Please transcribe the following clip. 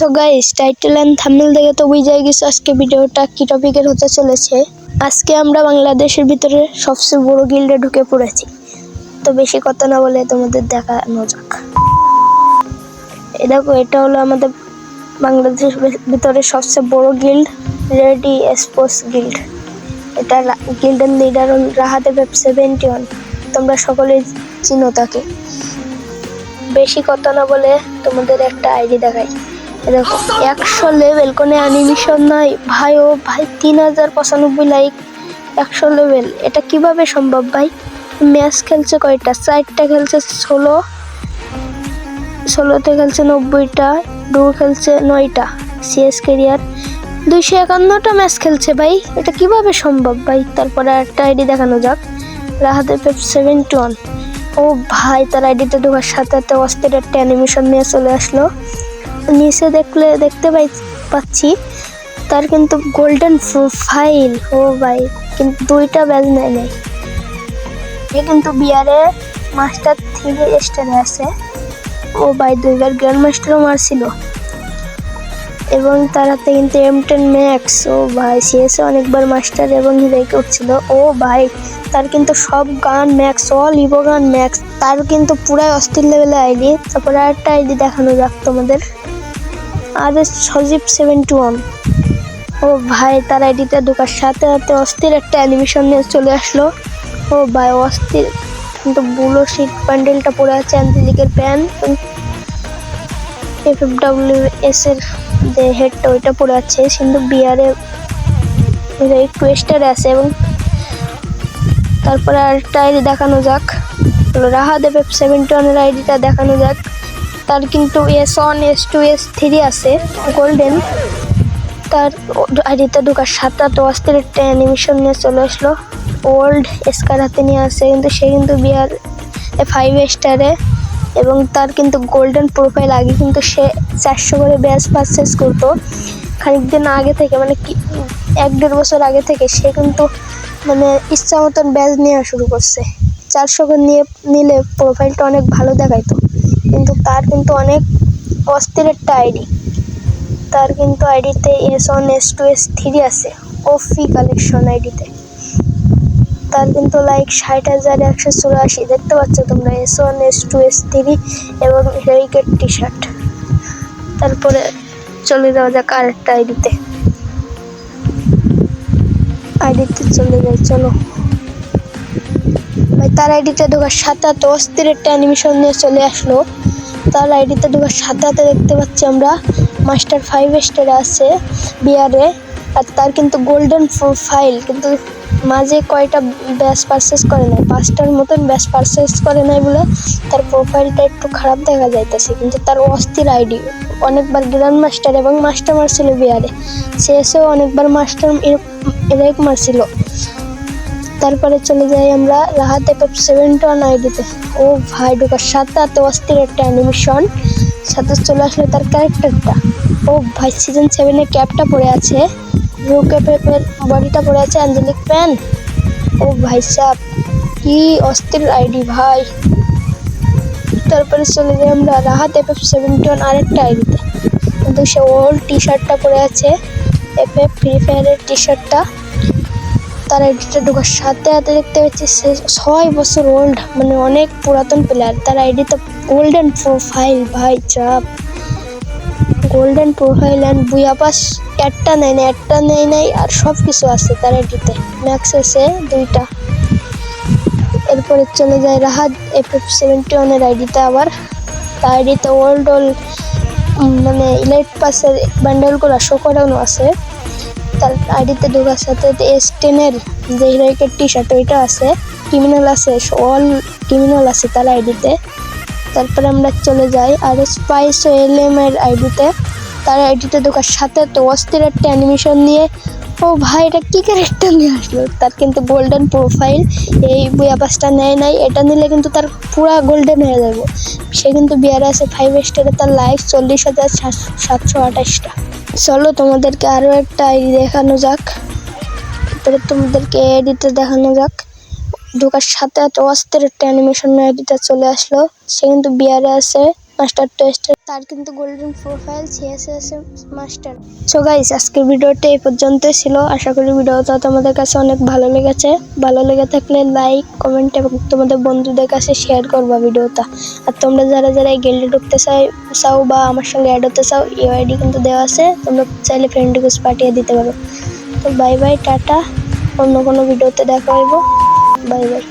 So guys title and thumbnail দেখে তো বুঝে গেছো আজকে ভিডিওটা কি টপিকের হতে চলেছে। আজকে আমরা বাংলাদেশের ভিতরে সবচেয়ে বড় গিল্ডে ঢুকে পড়েছি। তো বেশি কথা না বলে তোমাদের দেখানো যাক। এ দেখো, এটা হলো আমাদের বাংলাদেশের ভিতরে সবচেয়ে বড় গিল্ড রেডি স্পোর্টস গিল্ড এটা গিল্ডের লিডার হল রাহাতে ওয়েব সেভেন্টি ওয়ান তোমরা সকলেই চিনো তাকে। বেশি কথা না বলে তোমাদের একটা আইডি এই দেখো একশো লেভেল কোনো অ্যানিমেশন নাই। ভাই, ও ভাই, তিন হাজার পঁচানব্বই লাইক একশো লেভেল এটা কীভাবে সম্ভব ভাই? ম্যাচ খেলছে কয়টা? চারটা খেলছে ষোলো, ষোলোতে খেলছে নব্বইটা ডু খেলছে নয়টা। সিএস কেরিয়ার দুইশো একান্নটা ম্যাচ খেলছে ভাই। এটা কীভাবে সম্ভব ভাই? তারপরে একটা আইডি দেখানো যাক। রাহাতে সেভেন্টি ওয়ান ও ভাই, তার আইডিতে ঢোকার সাথে সাথে অস্থির একটা অ্যানিমেশন নিয়ে চলে আসলো। নিচে দেখলে দেখতে পাই পাচ্ছি। তার কিন্তু গোল্ডেন প্রোফাইল ও ভাই, কিন্তু দুইটা ব্যাজ নেয় নেই। এ কিন্তু বিয়ারে মাস্টার থ্রি স্টারে আছে। ও ভাই, দুইবার গ্র্যান্ড মাস্টারও মারছিল। এবং তার হাতে কিন্তু এম টেন ম্যাক্স ও ভাই সিএসে অনেকবার মাস্টার এবং হিরোইকে উঠছিল ও ভাই, তার কিন্তু সব gun max all evo gun max তার কিন্তু পুরাই অস্থির লেভেলে আইডি তারপরে আরেকটা আইডি দেখানো যাক তোমাদের। আর সজীব সেভেন্টি ওয়ান। ও ভাই, তার আইডিতে ঢোকার সাথে সাথে অস্থির একটা অ্যানিমেশন নিয়ে চলে আসলো। ও ভাই, অস্থির। কিন্তু বুলো শিট প্যান্ডেলটা পরে আছে অ্যান্টিলিকের pant F F W S এর যে হেডটা ওইটা পরে আছে। কিন্তু বিয়ারে একটু স্টার আছে এবং তারপরে আরেকটা আইডি দেখানো যাক। হলো রাহা দেব সেভেন্টি ওয়ানের আইডিটা দেখানো যাক। তার কিন্তু S one S two S three আছে গোল্ডেন তার আইডিতে ঢোকার সাতটা তো অস্থির একটা অ্যানিমেশন নিয়ে চলে আসলো। ওল্ড স্কার হাতে নিয়ে আসে কিন্তু সে কিন্তু বিয়ার ফাইভ স্টারে এবং তার কিন্তু গোল্ডেন প্রোফাইল আগে কিন্তু সে চারশো করে ব্যাচ পারচেস করতো। খানিক দিন আগে থেকে মানে কি, এক দেড় বছর আগে থেকে সে কিন্তু মানে ইচ্ছা মতন ব্যাচ নেওয়া শুরু করছে। চারশো করে নিয়ে, নিলে প্রোফাইলটা অনেক ভালো দেখাইতো। কিন্তু তার কিন্তু অনেক অস্থির একটা আইডি তার কিন্তু আইডিতে S one S two S three আছে ওফি কালেকশন আইডিতে তার কিন্তু লাইক ষাট হাজার একশো চুরাশি, দেখতে পাচ্ছ তোমরা S one S two S three এবং হেরিকেট টি শার্ট তারপরে চলে যাওয়া যাক আর আরেকটা আইডিতে আইডিতে চলে যাই, চলো। তার আইডিতে ঢোকার সাথে অস্থির একটা অ্যানিমেশন নিয়ে চলে আসলো। তার আইডিতে ঢোকার সাথে সাথে দেখতে পাচ্ছি আমরা। মাস্টার ফাইভ স্টারে আছে বিয়ারে আর তার কিন্তু গোল্ডেন প্রোফাইল কিন্তু মাঝে কয়টা ব্যাচ পারচেস করে নাই? পাঁচটার মতন ব্যাচ পারচেস করে নাই বলে তার প্রোফাইলটা একটু খারাপ দেখা যাইতেছে, কিন্তু তার অস্থির আইডি অনেকবার গ্র্যান্ড মাস্টার এবং মাস্টার মারছিল বিয়ারে শেষেও অনেকবার মাস্টার এরাই মারছিল তারপরে চলে যাই আমরা রাহাত এফ সেভেন্টি ওয়ান আইডিতে ও ভাই ঢোকার সাথে সাথে অস্থির একটা অ্যানিমেশন সাথে চলে আসলো তার ক্যারেক্টারটা ও ভাই সিজন সেভেনের ক্যাপটা পরে আছে। ব্লু ক্যাপের বডিটা পরে আছে অ্যাঞ্জেলিক প্যান ও ভাই সাহ কি অস্থির আইডি ভাই। তারপরে চলে যাই আমরা Rahat F F seventy one আরেকটা আইডিতে কিন্তু সে ওল্ড টি শার্টটা পরে আছে এফ এফ ফ্রি ফায়ারের টি। শার্টটা তার আইডিটা ঢোকার সাথে সাথে দেখতে পাচ্ছি সে ছয় বছর ওল্ড মানে অনেক পুরাতন প্লেয়ার তার আইডিতে গোল্ডেন প্রোফাইল ভাই চাপ। Golden profile and booyah pass একটা নেয় না একটা নেই নাই, আর সব কিছু আছে তার আইডিতে ম্যাক্স আছে দুইটা। এরপরে চলে যায় রাহাত এফ এফ সেভেন্টি ওয়ানের আইডিতে আবার। তার আইডিতে ওল্ড ওল্ড মানে ইলাইট পাসের ব্যান্ডেলগুলো শো করানো আছে। তার আইডিতে ঢোকার সাথে এস টেনের যে হিরোইকের টি শার্ট ওইটা আছে ক্রিমিনাল আছে অল ক্রিমিনাল আছে তার আইডিতে তারপরে আমরা চলে যাই আর স্পাইস ও এল এম এর আইডিতে তার আইডিতে ঢোকার সাথে তো অস্থির একটা অ্যানিমেশন নিয়ে, ও ভাই, এটা কী ক্যারেক্টার নিয়ে আসলো? তার কিন্তু গোল্ডেন প্রোফাইল এই বইয়া পাসটা নেয় নাই, এটা নিলে কিন্তু তার পুরা গোল্ডেন হয়ে যাবে। সে কিন্তু বিয়ারে আছে ফাইভ স্টারে তার লাইফ চল্লিশ হাজার সাতশো আঠাশটা। চলো তোমাদেরকে আরও একটা আইডি দেখানো যাক। তারপরে তোমাদেরকে এডিতে দেখানো যাক। ঢোকার সাথে সাথে অস্ত্রের একটা অ্যানিমেশন এডিটা চলে আসলো। সে কিন্তু বিয়ারে আছে। মাস্টার টেস্টের তার কিন্তু golden profile CSS master. So guys আজকের ভিডিওটা এই পর্যন্তই ছিল। আশা করি ভিডিওটা তোমাদের কাছে অনেক ভালো লেগেছে। ভালো লেগে থাকলে লাইক কমেন্ট এবং তোমাদের বন্ধুদের কাছে শেয়ার করবা ভিডিওটা। আর তোমরা যারা যারা এই গিল্ডে ঢুকতে চাই, চাও বা আমার সঙ্গে অ্যাড হতে চাও ইউআইডি কিন্তু দেওয়া আছে। তোমরা চাইলে ফ্রেন্ড রিকোয়েস্ট পাঠিয়ে দিতে পারো। তো বাই বাই টাটা। অন্য কোনো ভিডিওতে দেখা হইব। Bye bye